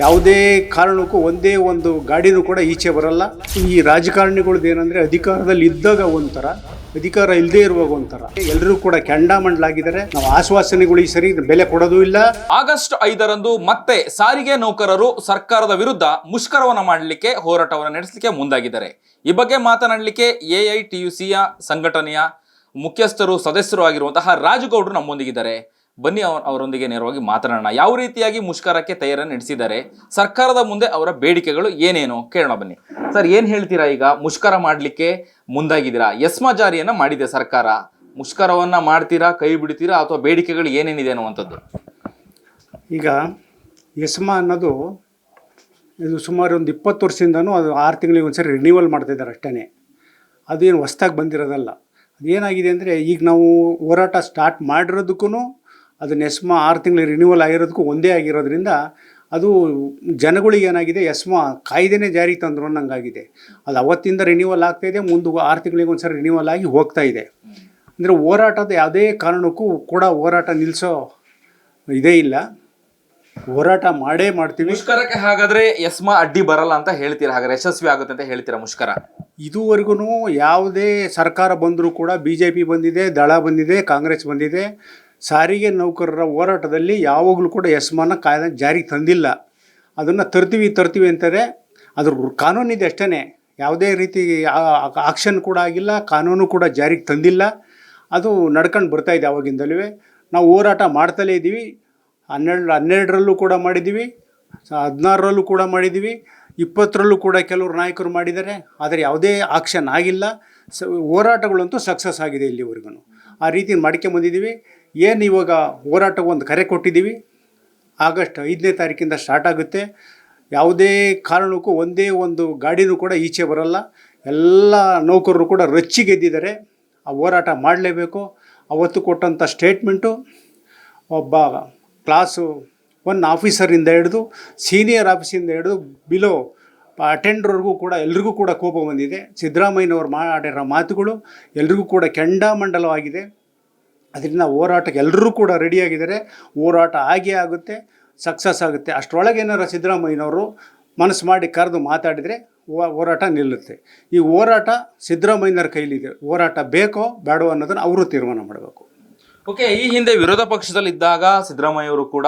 ಯಾವುದೇ ಕಾರಣಕ್ಕೂ ಒಂದೇ ಒಂದು ಗಾಡಿನೂ ಕೂಡ ಈಚೆ ಬರಲ್ಲ. ಈ ರಾಜಕಾರಣಿಗಳದ್ದು ಏನಂದ್ರೆ ಅಧಿಕಾರದಲ್ಲಿ ಇದ್ದಾಗ ಒಂಥರ, ಅಧಿಕಾರ ಇಲ್ಲದೆ ಇರುವಾಗ ಒಂಥರ. ಎಲ್ಲರೂ ಕೂಡ ಕೆಂಡಾಮಂಡ್ಲಾಗಿದ್ದಾರೆ ನಾವು ಆಶ್ವಾಸನೆಗಳು ಈ ಸರಿ ಬೆಲೆ ಕೊಡೋದು ಇಲ್ಲ. ಆಗಸ್ಟ್ ಐದರಂದು ಮತ್ತೆ ಸಾರಿಗೆ ನೌಕರರು ಸರ್ಕಾರದ ವಿರುದ್ಧ ಮುಷ್ಕರವನ್ನು ಮಾಡಲಿಕ್ಕೆ ಹೋರಾಟವನ್ನು ನಡೆಸಲಿಕ್ಕೆ ಮುಂದಾಗಿದ್ದಾರೆ. ಈ ಬಗ್ಗೆ ಮಾತನಾಡಲಿಕ್ಕೆ ಎಐಟಿಯುಸಿಯ ಸಂಘಟನೆಯ ಮುಖ್ಯಸ್ಥರು, ಸದಸ್ಯರು ಆಗಿರುವಂತಹ ರಾಜಗೌಡರು ನಮ್ಮೊಂದಿಗಿದ್ದಾರೆ. ಬನ್ನಿ ಅವ್ರ ಅವರೊಂದಿಗೆ ನೇರವಾಗಿ ಮಾತನಾಡೋಣ. ಯಾವ ರೀತಿಯಾಗಿ ಮುಷ್ಕರಕ್ಕೆ ತಯಾರನ್ನು ನಡೆಸಿದ್ದಾರೆ? ಸರ್ಕಾರದ ಮುಂದೆ ಅವರ ಬೇಡಿಕೆಗಳು ಏನೇನು? ಕೇಳೋಣ ಬನ್ನಿ. ಸರ್, ಏನು ಹೇಳ್ತೀರಾ ಈಗ? ಮುಷ್ಕರ ಮಾಡಲಿಕ್ಕೆ ಮುಂದಾಗಿದ್ದೀರಾ? ಯಸ್ಮ ಜಾರಿಯನ್ನು ಮಾಡಿದೆ ಸರ್ಕಾರ. ಮುಷ್ಕರವನ್ನು ಮಾಡ್ತೀರಾ, ಕೈ ಬಿಡ್ತೀರಾ, ಅಥವಾ ಬೇಡಿಕೆಗಳು ಏನೇನಿದೆ ಅನ್ನುವಂಥದ್ದು? ಈಗ ಯಸ್ಮ ಅನ್ನೋದು ಇದು ಸುಮಾರು ಒಂದು ಇಪ್ಪತ್ತು ವರ್ಷದಿಂದನೂ ಅದು ಆರು ತಿಂಗಳಿಗೆ ಒಂದ್ಸರಿ ರಿನ್ಯೂವಲ್ ಮಾಡ್ತಿದ್ದಾರೆ ಅಷ್ಟೇ ಅದೇನು ಹೊಸ್ದಾಗಿ ಬಂದಿರೋದಲ್ಲ. ಅದೇನಾಗಿದೆ ಅಂದರೆ ಈಗ ನಾವು ಹೋರಾಟ ಸ್ಟಾರ್ಟ್ ಮಾಡಿರೋದಕ್ಕೂ ಅದನ್ನ ನೆಸ್ಮಾ ಆರು ತಿಂಗಳು ರಿನ್ಯೂವಲ್ ಆಗಿರೋದಕ್ಕೂ ಒಂದೇ ಆಗಿರೋದ್ರಿಂದ ಅದು ಜನಗಳಿಗೆ ಏನಾಗಿದೆ ಎಸ್ಮಾ ಕಾಯ್ದೆನೇ ಜಾರಿಗೆ ತಂದ್ರು ಅನ್ನಂಗಾಗಿದೆ. ಅದು ಅವತ್ತಿಂದ ರಿನ್ಯೂವಲ್ ಆಗ್ತಾ ಇದೆ ಮುಂದೆ ಆರು ತಿಂಗಳಿಗೆ ಒಂದ್ಸರಿ ರಿನ್ಯೂವಲ್ ಆಗಿ ಹೋಗ್ತಾ ಇದೆ. ಅಂದರೆ ಹೋರಾಟದ ಯಾವುದೇ ಕಾರಣಕ್ಕೂ ಕೂಡ ಹೋರಾಟ ನಿಲ್ಲಿಸೋ ಇದೇ ಇಲ್ಲ. ಹೋರಾಟ ಮಾಡೇ ಮಾಡ್ತೀವಿ. ಮುಷ್ಕರಕ್ಕೆ ಹಾಗಾದ್ರೆ ಎಸ್ಮಾ ಅಡ್ಡಿ ಬರಲ್ಲ ಅಂತ ಹೇಳ್ತೀರಾ? ಹಾಗಾದ್ರೆ ಯಶಸ್ವಿ ಆಗುತ್ತೆ ಅಂತ ಹೇಳ್ತೀರಾ ಮುಷ್ಕರ? ಇದುವರೆಗೂ ಯಾವುದೇ ಸರ್ಕಾರ ಬಂದರೂ ಕೂಡ ಬಿ ಜೆ ಪಿ ಬಂದಿದೆ ದಳ ಬಂದಿದೆ ಕಾಂಗ್ರೆಸ್ ಬಂದಿದೆ. ಸಾರಿಗೆ ನೌಕರರ ಹೋರಾಟದಲ್ಲಿ ಯಾವಾಗಲೂ ಕೂಡ ಯಸ್ಮಾನ ಕಾಯ್ದೆ ಜಾರಿಗೆ ತಂದಿಲ್ಲ. ಅದನ್ನು ತರ್ತೀವಿ ತರ್ತೀವಿ ಅಂತಾರೆ. ಅದ್ರ ಕಾನೂನಿದೆ ಅಷ್ಟೇ ಯಾವುದೇ ರೀತಿ ಆಕ್ಷನ್ ಕೂಡ ಆಗಿಲ್ಲ, ಕಾನೂನು ಕೂಡ ಜಾರಿಗೆ ತಂದಿಲ್ಲ. ಅದು ನಡ್ಕೊಂಡು ಬರ್ತಾ ಇದೆ ಆವಾಗಿಂದಲೂ ನಾವು ಹೋರಾಟ ಮಾಡ್ತಲೇ ಇದ್ದೀವಿ ಹನ್ನೆರಡು, ಹನ್ನೆರಡರಲ್ಲೂ ಕೂಡ ಮಾಡಿದ್ದೀವಿ ಹದಿನಾರರಲ್ಲೂ ಕೂಡ ಮಾಡಿದ್ದೀವಿ ಇಪ್ಪತ್ತರಲ್ಲೂ ಕೂಡ ಕೆಲವರು ನಾಯಕರು ಮಾಡಿದ್ದಾರೆ. ಆದರೆ ಯಾವುದೇ ಆಕ್ಷನ್ ಆಗಿಲ್ಲ. ಸ, ಹೋರಾಟಗಳಂತೂ ಸಕ್ಸಸ್ ಆಗಿದೆ ಇಲ್ಲಿವರೆಗೂ. ಆ ರೀತಿ ಮಾಡ್ಕೊಂಬಂದಿದ್ದೀವಿ ಏನು ಇವಾಗ ಹೋರಾಟಕ್ಕೆ ಒಂದು ಕರೆ ಕೊಟ್ಟಿದ್ದೀವಿ? ಆಗಸ್ಟ್ ಐದನೇ ತಾರೀಕಿಂದ ಸ್ಟಾರ್ಟ್ ಆಗುತ್ತೆ. ಯಾವುದೇ ಕಾರಣಕ್ಕೂ ಒಂದೇ ಒಂದು ಗಾಡಿನೂ ಕೂಡ ಈಚೆ ಬರಲ್ಲ. ಎಲ್ಲ ನೌಕರರು ಕೂಡ ರಚ್ಚಿಗೆದ್ದಿದ್ದಾರೆ ಆ ಹೋರಾಟ ಮಾಡಲೇಬೇಕು. ಅವತ್ತು ಕೊಟ್ಟಂಥ ಸ್ಟೇಟ್ಮೆಂಟು, ಒಬ್ಬ ಕ್ಲಾಸು ಒನ್ ಆಫೀಸರಿಂದ ಹಿಡಿದು, ಸೀನಿಯರ್ ಆಫೀಸಿಂದ ಹಿಡಿದು, ಬಿಲೋ ಅಟೆಂಡ್ರವ್ರಿಗೂ ಕೂಡ ಎಲ್ರಿಗೂ ಕೂಡ ಕೋಪ ಬಂದಿದೆ. ಸಿದ್ದರಾಮಯ್ಯನವರು ಮಾಡಿರೋ ಮಾತುಗಳು ಎಲ್ರಿಗೂ ಕೂಡ ಕೆಂಡಾಮಂಡಲವಾಗಿದೆ. ಅದರಿಂದ ಹೋರಾಟಕ್ಕೆ ಎಲ್ಲರೂ ಕೂಡ ರೆಡಿಯಾಗಿದ್ದಾರೆ ಹೋರಾಟ ಆಗೇ ಆಗುತ್ತೆ ಸಕ್ಸಸ್ ಆಗುತ್ತೆ. ಅಷ್ಟರೊಳಗೆ ಏನಾರು ಸಿದ್ದರಾಮಯ್ಯನವರು ಮನಸ್ಸು ಮಾಡಿ ಕರೆದು ಮಾತಾಡಿದರೆ ಹೋರಾಟ ನಿಲ್ಲುತ್ತೆ. ಈ ಹೋರಾಟ ಸಿದ್ದರಾಮಯ್ಯನವ್ರ ಕೈಲಿದೆ. ಹೋರಾಟ ಬೇಕೋ ಬೇಡೋ ಅನ್ನೋದನ್ನು ಅವರು ತೀರ್ಮಾನ ಮಾಡಬೇಕು. ಓಕೆ ಈ ಹಿಂದೆ ವಿರೋಧ ಪಕ್ಷದಲ್ಲಿ ಇದ್ದಾಗ ಸಿದ್ದರಾಮಯ್ಯ ಅವರು ಕೂಡ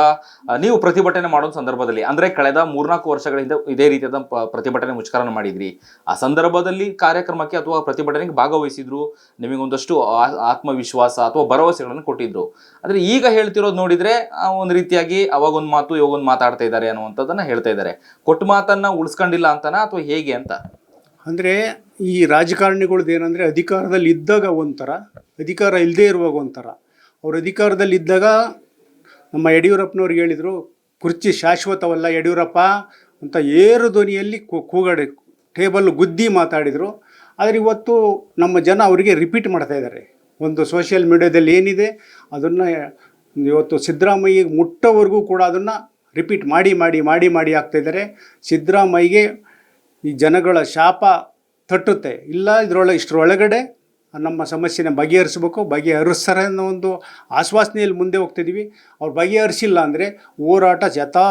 ನೀವು ಪ್ರತಿಭಟನೆ ಮಾಡೋ ಸಂದರ್ಭದಲ್ಲಿ, ಅಂದ್ರೆ ಕಳೆದ ಮೂರ್ನಾಲ್ಕು ವರ್ಷಗಳ ಹಿಂದೆ ಇದೇ ರೀತಿಯಾದ ಪ್ರತಿಭಟನೆ ಮುಷ್ಕರನ ಮಾಡಿದ್ರಿ. ಆ ಸಂದರ್ಭದಲ್ಲಿ ಕಾರ್ಯಕ್ರಮಕ್ಕೆ ಅಥವಾ ಪ್ರತಿಭಟನೆಗೆ ಭಾಗವಹಿಸಿದ್ರು, ನಿಮಗೊಂದಷ್ಟು ಆತ್ಮವಿಶ್ವಾಸ ಅಥವಾ ಭರವಸೆಗಳನ್ನು ಕೊಟ್ಟಿದ್ರು. ಆದ್ರೆ ಈಗ ಹೇಳ್ತಿರೋದು ನೋಡಿದ್ರೆ ಒಂದು ರೀತಿಯಾಗಿ ಅವಾಗೊಂದು ಮಾತು, ಇವಾಗೊಂದು ಮಾತಾಡ್ತಾ ಇದ್ದಾರೆ ಅನ್ನುವಂಥದ್ದನ್ನ ಹೇಳ್ತಾ ಇದ್ದಾರೆ. ಕೊಟ್ಟ ಮಾತನ್ನ ಉಳಿಸ್ಕೊಂಡಿಲ್ಲ ಅಂತನಾ ಅಥವಾ ಹೇಗೆ ಅಂತ? ಅಂದರೆ ಈ ರಾಜಕಾರಣಿಗಳದ್ದು ಏನಂದರೆ ಅಧಿಕಾರದಲ್ಲಿ ಇದ್ದಾಗ ಒಂಥರ, ಅಧಿಕಾರ ಇಲ್ಲದೇ ಇರುವಾಗ ಒಂಥರ. ಅವ್ರು ಅಧಿಕಾರದಲ್ಲಿ ಇದ್ದಾಗ ನಮ್ಮ ಯಡಿಯೂರಪ್ಪನವ್ರಿಗೆ ಹೇಳಿದರು, ಕುರ್ಚಿ ಶಾಶ್ವತವಲ್ಲ ಯಡಿಯೂರಪ್ಪ ಅಂತ ಏರು ಧ್ವನಿಯಲ್ಲಿ ಕೂಗಾಡಿ ಟೇಬಲ್ ಗುದ್ದಿ ಮಾತಾಡಿದರು. ಆದರೆ ಇವತ್ತು ನಮ್ಮ ಜನ ಅವರಿಗೆ ರಿಪೀಟ್ ಮಾಡ್ತಾ ಇದ್ದಾರೆ. ಒಂದು ಸೋಷಿಯಲ್ ಮೀಡಿಯಾದಲ್ಲಿ ಏನಿದೆ, ಅದನ್ನು ಇವತ್ತು ಸಿದ್ದರಾಮಯ್ಯಗೆ ಮುಟ್ಟೋವರೆಗೂ ಕೂಡ ಅದನ್ನು ರಿಪೀಟ್ ಮಾಡಿ ಮಾಡಿ ಮಾಡಿ ಮಾಡಿ ಆಗ್ತಾಯಿದ್ದಾರೆ ಸಿದ್ದರಾಮಯ್ಯಗೆ ಈ ಜನಗಳ ಶಾಪ ತಟ್ಟುತ್ತೆ. ಇಲ್ಲ ಇದರೊಳಗೆ ಇಷ್ಟರೊಳಗಡೆ ನಮ್ಮ ಸಮಸ್ಯೆನ ಬಗೆಹರಿಸ್ಬೇಕು ಬಗೆಹರಿಸ್ತಾರೆ ಅನ್ನೋ ಒಂದು ಆಶ್ವಾಸನೆಯಲ್ಲಿ ಮುಂದೆ ಹೋಗ್ತಿದ್ದೀವಿ. ಅವ್ರು ಬಗೆಹರಿಸಿಲ್ಲ ಅಂದರೆ ಹೋರಾಟ ಶತಾ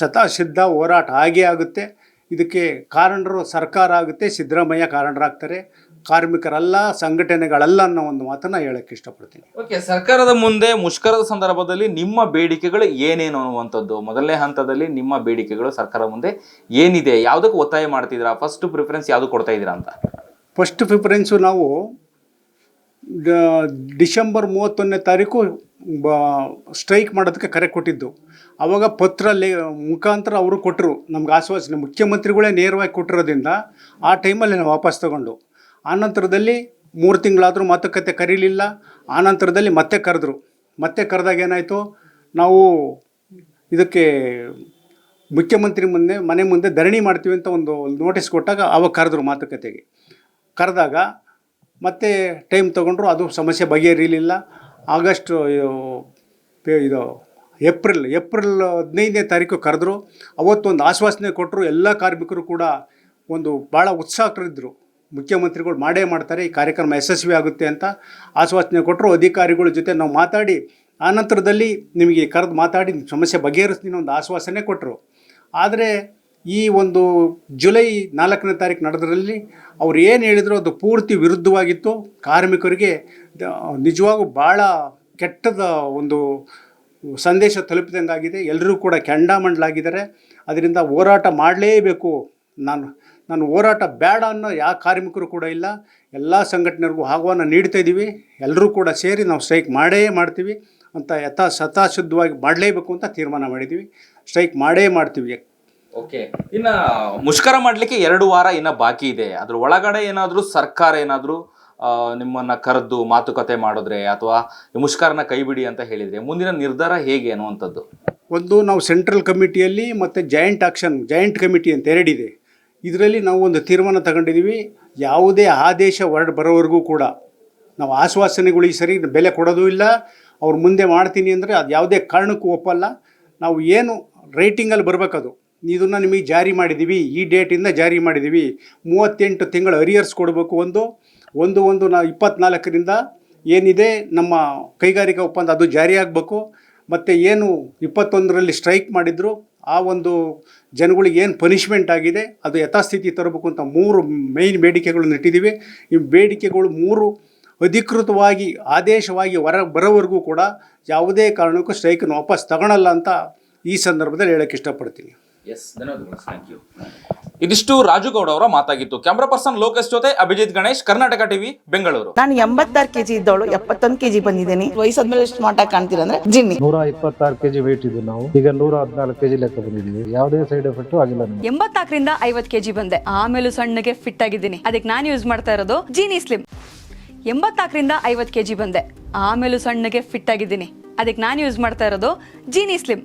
ಶತಾ ಸಿದ್ಧ ಹೋರಾಟ ಆಗೇ ಆಗುತ್ತೆ. ಇದಕ್ಕೆ ಕಾರಣರು ಸರ್ಕಾರ ಆಗುತ್ತೆ ಸಿದ್ದರಾಮಯ್ಯ ಕಾರಣರಾಗ್ತಾರೆ. ಕಾರ್ಮಿಕರಲ್ಲ ಸಂಘಟನೆಗಳಲ್ಲ ಅನ್ನೋ ಒಂದು ಮಾತನ್ನು ಹೇಳೋಕ್ಕೆ ಇಷ್ಟಪಡ್ತೀನಿ. ಓಕೆ ಸರ್ಕಾರದ ಮುಂದೆ ಮುಷ್ಕರದ ಸಂದರ್ಭದಲ್ಲಿ ನಿಮ್ಮ ಬೇಡಿಕೆಗಳು ಏನೇನು ಅನ್ನುವಂಥದ್ದು? ಮೊದಲನೇ ಹಂತದಲ್ಲಿ ನಿಮ್ಮ ಬೇಡಿಕೆಗಳು ಸರ್ಕಾರದ ಮುಂದೆ ಏನಿದೆ? ಯಾವುದಕ್ಕೆ ಒತ್ತಾಯ ಮಾಡ್ತಿದ್ದೀರಾ? ಫಸ್ಟ್ ಪ್ರಿಫರೆನ್ಸ್ ಯಾವುದು ಕೊಡ್ತಾ ಇದ್ದೀರಾ ಅಂತ? ಫಸ್ಟ್ ಪ್ರಿಫರೆನ್ಸು ನಾವು ಡಿಸೆಂಬರ್ ಮೂವತ್ತೊಂದನೇ ತಾರೀಕು ಸ್ಟ್ರೈಕ್ ಮಾಡೋದಕ್ಕೆ ಕರೆ ಕೊಟ್ಟಿದ್ದು. ಆವಾಗ ಪತ್ರ ಲೇ, ಮುಖಾಂತರ ಅವರು ಕೊಟ್ಟರು ನಮ್ಗೆ ಆಶ್ವಾಸನೆ. ಮುಖ್ಯಮಂತ್ರಿಗಳೇ ನೇರವಾಗಿ ಕೊಟ್ಟಿರೋದ್ರಿಂದ ಆ ಟೈಮಲ್ಲಿ ನಾವು ವಾಪಸ್ ತಗೊಂಡು. ಆನಂತರದಲ್ಲಿ ಮೂರು ತಿಂಗಳಾದರೂ ಮಾತುಕತೆ ಕರೀಲಿಲ್ಲ. ಆನಂತರದಲ್ಲಿ ಮತ್ತೆ ಕರೆದ್ರು. ಮತ್ತೆ ಕರೆದಾಗ ಏನಾಯಿತು? ನಾವು ಇದಕ್ಕೆ ಮುಖ್ಯಮಂತ್ರಿ ಮುಂದೆ, ಮನೆ ಮುಂದೆ ಧರಣಿ ಮಾಡ್ತೀವಿ ಅಂತ ಒಂದು ನೋಟಿಸ್ ಕೊಟ್ಟಾಗ ಅವಾಗ ಕರೆದ್ರು ಮಾತುಕತೆಗೆ. ಕರೆದಾಗ ಮತ್ತೆ ಟೈಮ್ ತೊಗೊಂಡ್ರು ಅದು ಸಮಸ್ಯೆ ಬಗೆಹರಿಲಿಲ್ಲ. ಆಗಸ್ಟ್ ಇದು, ಏಪ್ರಿಲ್ ಏಪ್ರಿಲ್ ಹದಿನೈದನೇ ತಾರೀಕು ಕರೆದ್ರು. ಅವತ್ತೊಂದು ಆಶ್ವಾಸನೆ ಕೊಟ್ಟರು ಎಲ್ಲ ಕಾರ್ಮಿಕರು ಕೂಡ ಒಂದು ಭಾಳ ಉತ್ಸಾಹಕರಿದ್ದರು ಮುಖ್ಯಮಂತ್ರಿಗಳು ಮಾಡೇ ಮಾಡ್ತಾರೆ, ಈ ಕಾರ್ಯಕ್ರಮ ಯಶಸ್ವಿ ಆಗುತ್ತೆ ಅಂತ ಆಶ್ವಾಸನೆ ಕೊಟ್ಟರು ಅಧಿಕಾರಿಗಳ ಜೊತೆ ನಾವು ಮಾತಾಡಿ ಆನಂತರದಲ್ಲಿ ನಿಮಗೆ ಕರೆದು ಮಾತಾಡಿ ಸಮಸ್ಯೆ ಬಗೆಹರಿಸ್ತೀನಿ ಒಂದು ಆಶ್ವಾಸನೆ ಕೊಟ್ಟರು ಆದರೆ ಈ ಒಂದು ಜುಲೈ ನಾಲ್ಕನೇ ತಾರೀಕು ನಡೆದ್ರಲ್ಲಿ ಅವ್ರು ಏನು ಹೇಳಿದ್ರು ಅದು ಪೂರ್ತಿ ವಿರುದ್ಧವಾಗಿತ್ತು. ಕಾರ್ಮಿಕರಿಗೆ ನಿಜವಾಗೂ ಭಾಳ ಕೆಟ್ಟದ ಒಂದು ಸಂದೇಶ ತಲುಪಿದಂಗಾಗಿದೆ. ಎಲ್ಲರೂ ಕೂಡ ಕೆಂಡಾಮಂಡಲಾಗಿದ್ದಾರೆ. ಅದರಿಂದ ಹೋರಾಟ ಮಾಡಲೇಬೇಕು. ನಾನು ನಾನು ಹೋರಾಟ ಬೇಡ ಅನ್ನೋ ಯಾವ ಕಾರ್ಮಿಕರು ಕೂಡ ಇಲ್ಲ. ಎಲ್ಲ ಸಂಘಟನೆಗೂ ಆಹ್ವಾನ ನೀಡ್ತಾ ಇದ್ದೀವಿ ಎಲ್ಲರೂ ಕೂಡ ಸೇರಿ ನಾವು ಸ್ಟ್ರೈಕ್ ಮಾಡೇ ಮಾಡ್ತೀವಿ ಅಂತ ಯಥಾ ಸತಾಶುದ್ಧವಾಗಿ ಮಾಡಲೇಬೇಕು ಅಂತ ತೀರ್ಮಾನ ಮಾಡಿದ್ದೀವಿ. ಸ್ಟ್ರೈಕ್ ಮಾಡೇ ಮಾಡ್ತೀವಿ. ಓಕೆ. ಇನ್ನ ಮುಷ್ಕರ ಮಾಡ್ಲಿಕ್ಕೆ ಎರಡು ವಾರ ಇನ್ನ ಬಾಕಿ ಇದೆ. ಅದ್ರ ಒಳಗಡೆ ಏನಾದ್ರೂ ಸರ್ಕಾರ ಏನಾದ್ರೂ ನಿಮ್ಮನ್ನ ಕರೆದು ಮಾತುಕತೆ ಮಾಡಿದ್ರೆ ಅಥವಾ ಮುಷ್ಕರನ ಕೈಬಿಡಿ ಅಂತ ಹೇಳಿದ್ರೆ ಮುಂದಿನ ನಿರ್ಧಾರ ಹೇಗೆ ಅನ್ನುವಂಥದ್ದು? ಒಂದು ನಾವು ಸೆಂಟ್ರಲ್ ಕಮಿಟಿಯಲ್ಲಿ ಮತ್ತು ಜಾಯಿಂಟ್ ಆಕ್ಷನ್, ಜಾಯಿಂಟ್ ಕಮಿಟಿ ಅಂತ ಎರಡಿದೆ. ಇದರಲ್ಲಿ ನಾವು ಒಂದು ತೀರ್ಮಾನ ತಗೊಂಡಿದ್ದೀವಿ. ಯಾವುದೇ ಆದೇಶ ಹೊರಡು ಬರೋವರೆಗೂ ಕೂಡ ನಾವು ಆಶ್ವಾಸನೆಗಳಿಗೆ ಸರಿ ಬೆಲೆ ಕೊಡೋದು ಇಲ್ಲ. ಅವ್ರು ಮುಂದೆ ಮಾಡ್ತೀನಿ ಅಂದರೆ ಅದು ಯಾವುದೇ ಕಾರಣಕ್ಕೂ ಒಪ್ಪಲ್ಲ. ನಾವು ಏನು ರೇಟಿಂಗಲ್ಲಿ ಬರಬೇಕದು? ಇದನ್ನು ನಿಮಗೆ ಜಾರಿ ಮಾಡಿದ್ದೀವಿ ಈ ಡೇಟಿಂದ ಜಾರಿ ಮಾಡಿದ್ದೀವಿ ಮೂವತ್ತೆಂಟು ತಿಂಗಳು ಅರಿಯರ್ಸ್ ಕೊಡಬೇಕು ಒಂದು. ಒಂದು ಒಂದು, ನಾ, ಇಪ್ಪತ್ನಾಲ್ಕರಿಂದ ಏನಿದೆ, ನಮ್ಮ ಕೈಗಾರಿಕಾ ಒಪ್ಪಂದ ಅದು ಜಾರಿಯಾಗಬೇಕು ಮತ್ತು ಏನು ಇಪ್ಪತ್ತೊಂದರಲ್ಲಿ ಸ್ಟ್ರೈಕ್ ಮಾಡಿದ್ರು, ಆ ಒಂದು ಜನಗಳಿಗೆ ಏನು ಪನಿಷ್ಮೆಂಟ್ ಆಗಿದೆ, ಅದು ಯಥಾಸ್ಥಿತಿ ತರಬೇಕು ಅಂತ ಮೂರು ಮೈನ್ ಬೇಡಿಕೆಗಳನ್ನು ಇಟ್ಟಿದ್ದೀವಿ ಈ ಬೇಡಿಕೆಗಳು ಮೂರು ಅಧಿಕೃತವಾಗಿ, ಆದೇಶವಾಗಿ ಹೊರ ಬರೋವರೆಗೂ ಕೂಡ ಯಾವುದೇ ಕಾರಣಕ್ಕೂ ಸ್ಟ್ರೈಕನ್ನು ವಾಪಸ್ ತಗೊಳಲ್ಲ ಅಂತ ಈ ಸಂದರ್ಭದಲ್ಲಿ ಹೇಳೋಕ್ಕೆ ಇಷ್ಟಪಡ್ತೀನಿ. ಎಸ್ ಧನ್ಯವಾದಗಳು. ಥ್ಯಾಂಕ್ ಯು ಇದಿಷ್ಟು ರಾಜುಗೌಡ ಅವರ ಮಾತಾಗಿತ್ತು. ಕ್ಯಾಮ್ರಾ ಪರ್ಸನ್ ಲೋಕೇಶ್ ಜೊತೆ ಅಭಿಜಿತ್ ಗಣೇಶ್ ಕರ್ನಾಟಕ ಟಿವಿ ಬೆಂಗಳೂರು. ನಾನು ಎಂಬತ್ತಾರು ಕೆಜಿ ಇದ್ದವಳು ಎಪ್ಪತ್ತೊಂದು ಕೆಜಿ ಬಂದಿದ್ದೀನಿ. ವಯಸ್ಸಾದ್ಮೇಲೆ ಸ್ಮಾರ್ಟ್ ಆಗಿ ಕಾಣ್ತೀರ ಅಂದ್ರೆ ಜಿನ್ನಿ. ನೂರ ಇಪ್ಪತ್ತಾರು ಕೆಜಿ ವೇಟ್ ಇದ್ದು ನಾವು. ಈಗ ನೂರ ಹದಿನಾಲ್ಕು ಕೆಜಿ ಲೆಕ್ಕ ಬಂದಿದ್ದೀವಿ. ಯಾವುದೇ ಸೈಡ್ ಎಫೆಕ್ಟ್ ಆಗಿಲ್ಲ ನಮಗೆ. ಎಂಬತ್ನಾಲ್ಕರಿಂದ ಐವತ್ತು ಕೆಜಿ ಬಂದೆ. ಆಮೇಲೂ ಸಣ್ಣಗೆ ಫಿಟ್ ಆಗಿದ್ದೀನಿ. ಅದಕ್ಕೆ ನಾನು ಯೂಸ್ ಮಾಡ್ತಾ ಇರೋದು ಜೀನಿ ಸ್ಲಿಮ್ ಎಂಬತ್ನಾಲ್ಕರಿಂದ ಐವತ್ತು ಕೆಜಿ ಬಂದೆ. ಆಮೇಲೂ ಸಣ್ಣಗೆ ಫಿಟ್ ಆಗಿದ್ದೀನಿ. ಅದಕ್ಕೆ ನಾನು ಯೂಸ್ ಮಾಡ್ತಾ ಇರೋದು ಜೀನಿ ಸ್ಲಿಮ್